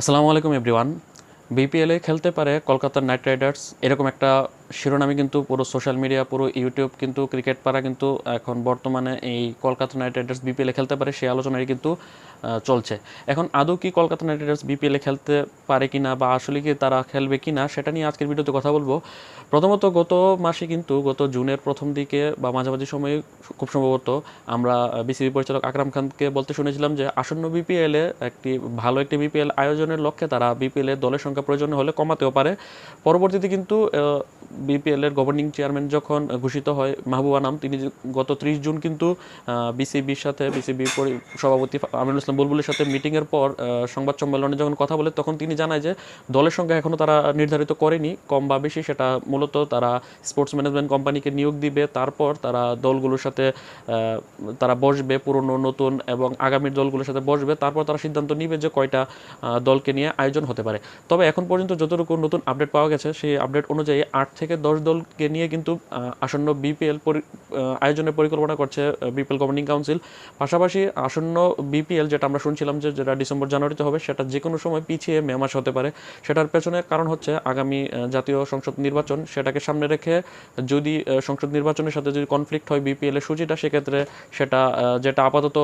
আসসালামু আলাইকুম এভরিওয়ান। বিপিএলে খেলতে পারে কলকাতার নাইট রাইডার্স। এরকম একটা শিরোনামে কিন্তু পুরো সোশ্যাল মিডিয়া পুরো ইউটিউব কিন্তু ক্রিকেট পাড়া কিন্তু এখন বর্তমানে এই কলকাতা নাইট রাইডার্স বিপিএলে খেলতে পারে, সেই আলোচনায় কিন্তু চলছে। এখন আদৌ কি কলকাতা নাইট রাইডার্স বিপিএলে খেলতে পারে কিনা বা আসলে কি তারা খেলবে কিনা, সেটা নিয়ে আজকের ভিডিওতে কথা বলব। প্রথমত গত মাসে কিন্তু, গত জুনের প্রথম দিকে বা মাঝামাঝি সময়ে খুব সম্ভবত আমরা বিসিবি পরিচালক আকরাম খানকে বলতে শুনেছিলাম যে আসন্ন বিপিএলে একটি ভালো একটি বিপিএল আয়োজনের লক্ষ্যে তারা বিপিএল দলের সংখ্যা প্রয়োজন হলে কমাতেও পারে। পরবর্তীতে কিন্তু বিপিএল এর গভর্নিং চেয়ারম্যান যখন ঘোষিত হয়, মাহবুবা নাম, তিনি গত ত্রিশ জুন কিন্তু বিসিবির সাথে বিসিবি সভাপতি আমিনুল ইসলাম বুলবুলের সাথে মিটিংয়ের পর সংবাদ সম্মেলনে যখন কথা বলে, তখন তিনি জানায় যে দলের সংখ্যা এখনও তারা নির্ধারিত করেনি। কম বা বেশি সেটা মূলত তারা স্পোর্টস ম্যানেজমেন্ট কোম্পানিকে নিয়োগ দিবে। তারপর তারা দলগুলোর সাথে তারা বসবে পুরনো, নতুন এবং আগামীর দলগুলোর সাথে বসবে। তারপর তারা সিদ্ধান্ত নিবে যে কয়টা দলকে নিয়ে আয়োজন হতে পারে। তবে এখন পর্যন্ত যতটুকু নতুন আপডেট পাওয়া গেছে, সেই আপডেট অনুযায়ী আট থেকে দশ দলকে নিয়ে কিন্তু আসন্ন বিপিএল আয়োজনের পরিকল্পনা করছে বিপিএল গভর্নিং কাউন্সিল পাশাপাশি আসন্ন বিপিএল যেটা আমরা শুনছিলাম যে, যেটা ডিসেম্বর জানুয়ারিতে হবে, সেটা যে কোনো সময় পিছিয়ে মে মাস হতে পারে। সেটার পেছনে কারণ হচ্ছে আগামী জাতীয় সংসদ নির্বাচন। সেটাকে সামনে রেখে যদি সংসদ নির্বাচনের সাথে যদি কনফ্লিক্ট হয় বিপিএলের সূচিটা, সেক্ষেত্রে সেটা যেটা আপাতত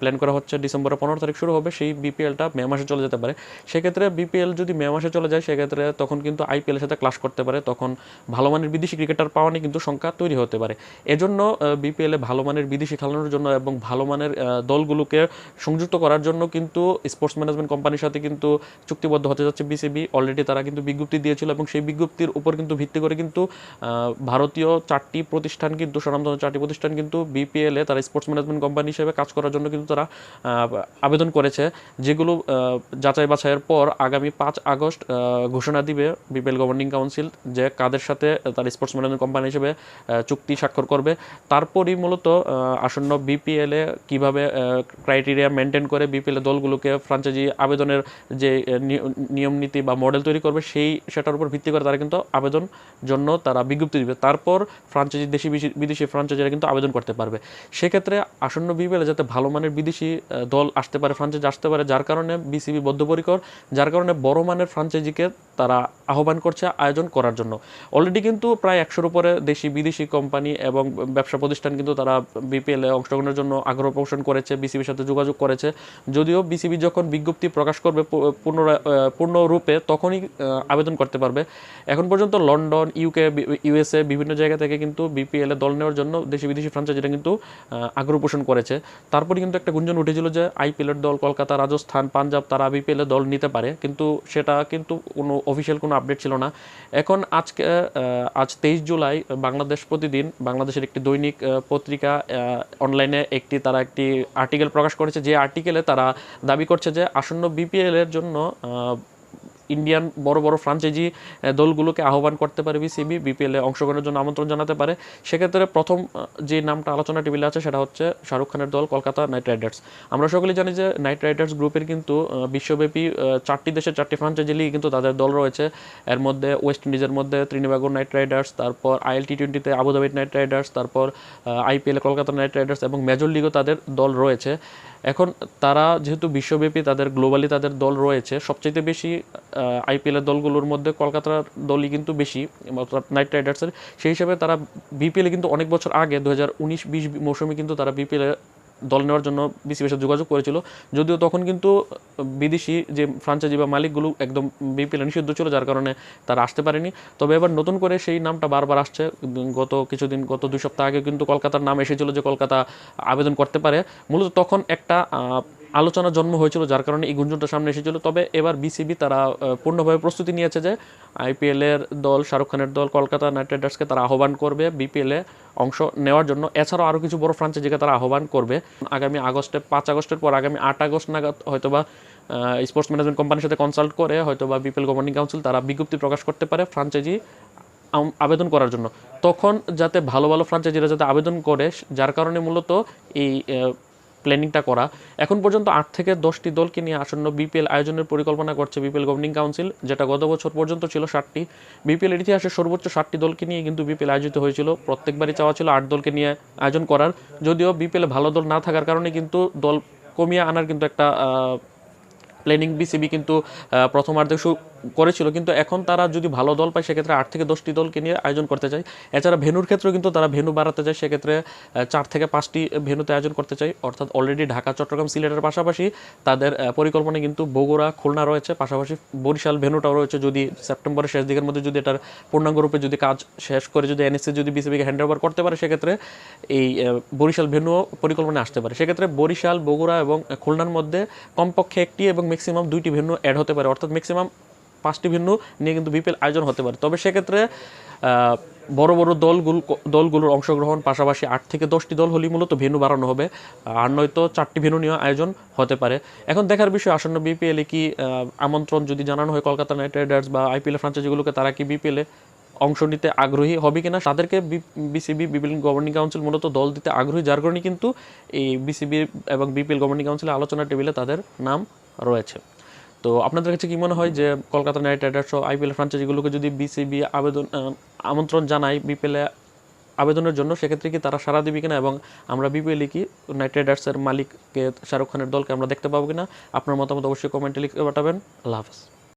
প্ল্যান করা হচ্ছে ডিসেম্বরের পনেরো তারিখ শুরু হবে, সেই বিপিএলটা মে মাসে চলে যেতে পারে। সেক্ষেত্রে বিপিএল যদি মে মাসে চলে যায়, সেক্ষেত্রে তখন কিন্তু আইপিএলের সাথে ক্লাস করতে পারে। তখন ভালো মানের বিদেশি ক্রিকেটার পাওয়া নিয়ে কিন্তু সংখ্যা তৈরি হতে পারে। এজন্য বিপিএলে ভালো মানের বিদেশি খেলানোর জন্য এবং ভালো মানের দলগুলোকে সংযুক্ত করার জন্য কিন্তু স্পোর্টস ম্যানেজমেন্ট কোম্পানির সাথে কিন্তু চুক্তিবদ্ধ হতে যাচ্ছে বিসিবি অলরেডি তারা কিন্তু বিজ্ঞপ্তি দিয়েছিল এবং সেই বিজ্ঞপ্তির উপর কিন্তু ভিত্তি করে কিন্তু ভারতীয় চারটি প্রতিষ্ঠান কিন্তু স্বনামধন্য চারটি প্রতিষ্ঠান কিন্তু বিপিএলে তারা স্পোর্টস ম্যানেজমেন্ট কোম্পানি হিসেবে কাজ করার জন্য কিন্তু তারা আবেদন করেছে, যেগুলো যাচাই বাছাইয়ের পর আগামী পাঁচ আগস্ট ঘোষণা দিবে বিপিএল গভর্নিং কাউন্সিল যে কাদের সাথে তার স্পোর্টস ম্যানেজমেন্ট কোম্পানি হিসেবে চুক্তি স্বাক্ষর করবে। তারপরই মূলত আসন্ন বিপিএলে কীভাবে ক্রাইটেরিয়া মেনটেন করে বিপিএল দলগুলোকে ফ্রাঞ্চাইজি আবেদনের যে নিয়ম নীতি বা মডেল তৈরি করবে, সেই, সেটার উপর ভিত্তি করে তারা কিন্তু আবেদন জন্য তারা বিজ্ঞপ্তি দিবে। তারপর ফ্রাঞ্চাইজি দেশি বিদেশি ফ্রাঞ্চাইজিরা কিন্তু আবেদন করতে পারবে। সেক্ষেত্রে আসন্ন বিপিএলে যাতে ভালো মানের বিদেশি দল আসতে পারে ফ্রাঞ্চাইজি আসতে পারে, যার কারণে বিসিবি বদ্ধপরিকর, যার কারণে বড় মানের ফ্রাঞ্চাইজিকে তারা আহ্বান করছে আয়োজন করার জন্য। অলরেডি কিন্তু প্রায় একশোর উপরে দেশি বিদেশি কোম্পানি এবং ব্যবসা প্রতিষ্ঠান কিন্তু তারা বিপিএল অংশগ্রহণের জন্য আগ্রহ পোষণ করেছে বিসিবির সাথে যোগাযোগ করেছে। যদিও বিসিবি যখন বিজ্ঞপ্তি প্রকাশ করবে পু- পুনরায় আহ, পূর্ণরূপে তখনই আবেদন করতে পারবে। এখন পর্যন্ত লন্ডন ইউকে ইউএসএ বিভিন্ন জায়গা থেকে কিন্তু বিপিএল দল নেওয়ার জন্য দেশি বিদেশি ফ্রাঞ্চাইজিরা কিন্তু আগ্রহ পোষণ করেছে। তারপরে কিন্তু একটা গুঞ্জন উঠেছিল যে আইপিএল এর দল কলকাতা রাজস্থান পাঞ্জাব তারা বিপিএল এ দল নিতে পারে। কিন্তু সেটা কিন্তু কোনো অফিসিয়াল কোনো আপডেট ছিল না। এখন আজকে আজ তেইশ জুলাই বাংলাদেশ প্রতিদিন, বাংলাদেশের একটি দৈনিক পত্রিকা অনলাইনে একটি, তারা একটি আর্টিকেল প্রকাশ করেছে। যে আর্টিকেলে তারা দাবি করছে যে আসন্ন বিপিএলের জন্য ইন্ডিয়ান বড় বড় ফ্রাঞ্চাইজি দলগুলোকে আহ্বান করতে পারে বিসিবি, বিপিএল অংশগ্রহণের জন্য আমন্ত্রণ জানাতে পারে। সেক্ষেত্রে প্রথম যে নামটা আলোচনা টেবিলে আছে সেটা হচ্ছে শাহরুখ খানের দল কলকাতা নাইট রাইডার্স। আমরা সকলেই জানি যে নাইট রাইডার্স গ্রুপের কিন্তু বিশ্বব্যাপী চারটি দেশের চারটি ফ্রাঞ্চাইজি লিগে কিন্তু তাদের দল রয়েছে। এর মধ্যে ওয়েস্ট ইন্ডিজের মধ্যে ত্রিনিবাগর নাইট রাইডার্স, তারপর আইএল টি টোয়েন্টিতে আবুধাবি নাইট রাইডার্স, তারপর আইপিএল কলকাতা নাইট রাইডার্স এবং মেজর লিগও তাদের দল রয়েছে। এখন তারা যেহেতু বিশ্বব্যাপী তাদের গ্লোবালি তাদের দল রয়েছে সবচেয়ে বেশি আইপিএল এর দলগুলোর মধ্যে কলকাতার দলই কিন্তু বেশি, অর্থাৎ নাইট রাইডার্সের সেই হিসাবে তারা বিপিএল কিন্তু অনেক বছর আগে দু হাজার উনিশ বিশ মৌসুমে কিন্তু তারা বিপিএল দল নেওয়ার জন্য বিসিবির সাথে যোগাযোগ করেছিল। যদিও তখন কিন্তু বিদেশি যে ফ্রাঞ্চাইজি বা মালিকগুলো একদম বিপিএল নিষিদ্ধ ছিল, যার কারণে তারা আসতে পারেনি। তবে এবার নতুন করে সেই নামটা বারবার আসছে। গত কিছুদিন, গত দুই সপ্তাহ আগে কিন্তু কলকাতার নাম এসেছিল যে কলকাতা আবেদন করতে পারে। মূলত তখন একটা আলোচনা জন্ম হয়েছিল, যার কারণে এই গুঞ্জনটা সামনে এসেছিল। তবে এবার বিসিবি তারা পূর্ণভাবে প্রস্তুতি নিয়েছে যে আইপিএল এর দল, শাহরুখ খানের দল, কলকাতা নাইট রাইডার্সকে তারা আহ্বান করবে বিপিএল অংশ নেওয়ার জন্য। এছাড়াও আরও কিছু বড় ফ্রাঞ্চাইজিকে তারা আহ্বান করবে। আগামী আগস্টে, পাঁচ আগস্টের পর, আগামী আট আগস্ট নাগাদ হয়তোবা স্পোর্টস ম্যানেজমেন্ট কোম্পানির সাথে কনসাল্ট করে হয়তোবা বিপিএল গভর্নিং কাউন্সিল তারা বিজ্ঞপ্তি প্রকাশ করতে পারে ফ্রাঞ্চাইজি আবেদন করার জন্য। তখন যাতে ভালো ভালো ফ্রাঞ্চাইজিরা যাতে আবেদন করে, যার কারণে মূলত এই প্ল্যানিংটা করা। এখন পর্যন্ত আট থেকে দশটি দলকে নিয়ে আসন্ন বিপিএল আয়োজনের পরিকল্পনা করছে বিপিএল গভর্নিং কাউন্সিল, যেটা গত বছর পর্যন্ত ছিল ষাটটি। বিপিএল ইতিহাসে সর্বোচ্চ ষাটটি দলকে নিয়ে কিন্তু বিপিএল আয়োজিত হয়েছিল। প্রত্যেকবারই চাওয়া ছিল আট দলকে নিয়ে আয়োজন করার। যদিও বিপিএল ভালো দল না থাকার কারণে কিন্তু দল কমিয়ে আনার কিন্তু একটা প্ল্যানিং বিসিবি কিন্তু প্রথমার্ধে করেছিল কিন্তু এখন তারা যদি ভালো দল পায় সেক্ষেত্রে আট থেকে দশটি দলকে নিয়ে আয়োজন করতে চায়। এছাড়া ভেনুর ক্ষেত্রেও কিন্তু তারা ভেনু বাড়াতে চায় সেক্ষেত্রে চার থেকে পাঁচটি ভেনুতে আয়োজন করতে চায়। অর্থাৎ অলরেডি ঢাকা চট্টগ্রাম সিলেটের পাশাপাশি তাদের আহ, পরিকল্পনায় কিন্তু বগুড়া খুলনা রয়েছে। পাশাপাশি বরিশাল ভেনুটাও রয়েছে। যদি সেপ্টেম্বরের শেষ দিকের মধ্যে যদি এটার পূর্ণাঙ্গ রূপে যদি কাজ শেষ করে যদি এনএসসি যদি বিসিবিকে হ্যান্ড ওভার করতে পারে সেক্ষেত্রে এই বরিশাল ভেনুও পরিকল্পনা আসতে পারে। সেক্ষেত্রে বরিশাল বগুড়া এবং খুলনার মধ্যে কমপক্ষে একটি এবং ম্যাক্সিমাম দুইটি ভেন্যু অ্যাড হতে পারে। অর্থাৎ ম্যাক্সিমাম পাঁচটি ভিন্ন নিয়ে কিন্তু বিপিএল আয়োজন হতে পারে। তবে সেক্ষেত্রে বড় বড় দলগুলো, দলগুলোর অংশগ্রহণ পাশাপাশি আট থেকে দশটি দল হলেই মূলত ভেন্যু বাড়ানো হবে। আর নয়তো চারটি ভেন্যু নিয়ে আয়োজন হতে পারে। এখন দেখার বিষয়, আসন্ন বিপিএলে কি আমন্ত্রণ যদি জানানো হয় কলকাতা নাইট রাইডার্স বা আইপিএল ফ্রাঞ্চাইজিগুলোকে তারা কি বিপিএলে অংশ নিতে আগ্রহী হবে কিনা? তাদেরকে বিসিবি বিপিএল গভর্নিং কাউন্সিল মূলত দল দিতে আগ্রহী। যার কারণে কিন্তু এই বিসিবি এবং বিপিএল গভর্নিং কাউন্সিলের আলোচনার টেবিলে তাদের নাম রয়েছে। তো আপনাদের কাছে কি মনে হয় যে কলকাতা নাইট রাইডার্স ও আইপিএল ফ্রাঞ্চাইজিগুলোকে যদি বিসিবি আবেদন আমন্ত্রণ জানায় বিপিএলে আবেদনের জন্য, সেক্ষেত্রে কি তারা সারা দিবে কিনা এবং আমরা বিপিএলে কি নাইট রাইডার্সের মালিককে, শাহরুখ খানের দলকে আমরা দেখতে পাবো কিনা? আপনার মতামত অবশ্যই কমেন্টে লিখে পাঠাবেন। আল্লাহ হাফেজ।